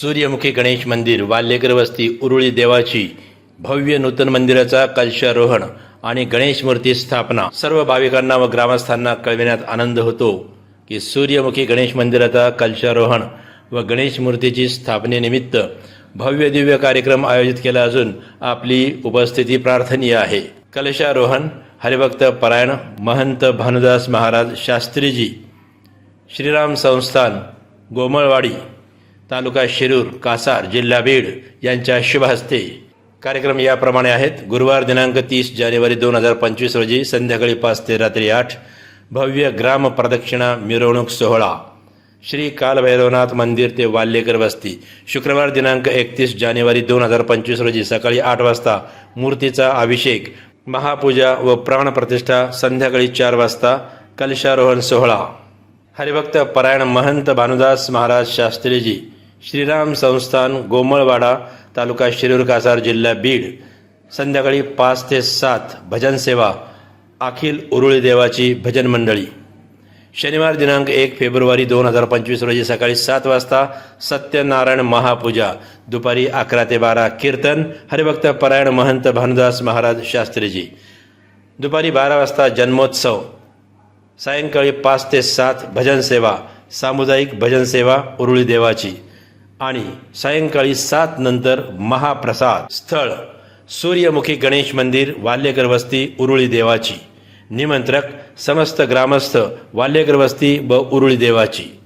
सूर्यमुखी गणेश मंदिर वाल्यकर वस्ती उरुळी देवाची भव्य नूतन मंदिराचा कलशारोहण आणि गणेश मूर्ती स्थापना. सर्व भाविकांना व ग्रामस्थांना कळविण्यात आनंद होतो की सूर्यमुखी गणेश मंदिराचा कलशारोहण व गणेश मूर्तीची स्थापनेनिमित्त भव्य दिव्य कार्यक्रम आयोजित केला असून आपली उपस्थिती प्रार्थनीय आहे. कलशारोहण हरिभक्त परायण महंत भानुदास महाराज शास्त्रीजी श्रीराम संस्थान गोमळवाडी तालुका शिरूर कासार जिल्हा बीड यांच्या शुभ हस्ते कार्यक्रम याप्रमाणे आहेत. गुरुवार दिनांक तीस जानेवारी दोन हजार पंचवीस रोजी संध्याकाळी पाच ते रात्री आठ भव्य ग्राम प्रदक्षिणा मिरवणूक सोहळा. श्री कालभैरवनाथ मंदिर ते वाल्लेकर वस्ती. शुक्रवार दिनांक एकतीस जानेवारी दोन हजार पंचवीस रोजी सकाळी आठ वाजता मूर्तीचा अभिषेक महापूजा व प्राणप्रतिष्ठा संध्याकाळी चार वाजता कलशारोहण सोहळा. हरिभक्त परायण महंत भानुदास महाराज शास्त्रीजी श्रीराम संस्थान गोमळवाडा तालुका शिरूर कासार जिल्हा बीड. संध्याकाळी पाच ते सात भजन सेवा अखिल उरुळी देवाची भजन मंडळी. शनिवार दिनांक एक फेब्रुवारी दोन हजार पंचवीस रोजी सकाळी सात वाजता सत्यनारायण महापूजा दुपारी अकरा ते बारा कीर्तन हरिभक्त परायण महंत भानुदास महाराज शास्त्रीजी. दुपारी बारा वाजता जन्मोत्सव. सायंकाळी पाच ते सात भजन सेवा सामुदायिक भजन सेवा उरुळी देवाची. आणि सायंकाळी सात नंतर महाप्रसाद स्थळ. सूर्यमुखी गणेश मंदिर वाल्यकर वस्ती उरुळी देवाची. निमंत्रक समस्त ग्रामस्थ वाल्यकर वस्ती व उरुळी देवाची.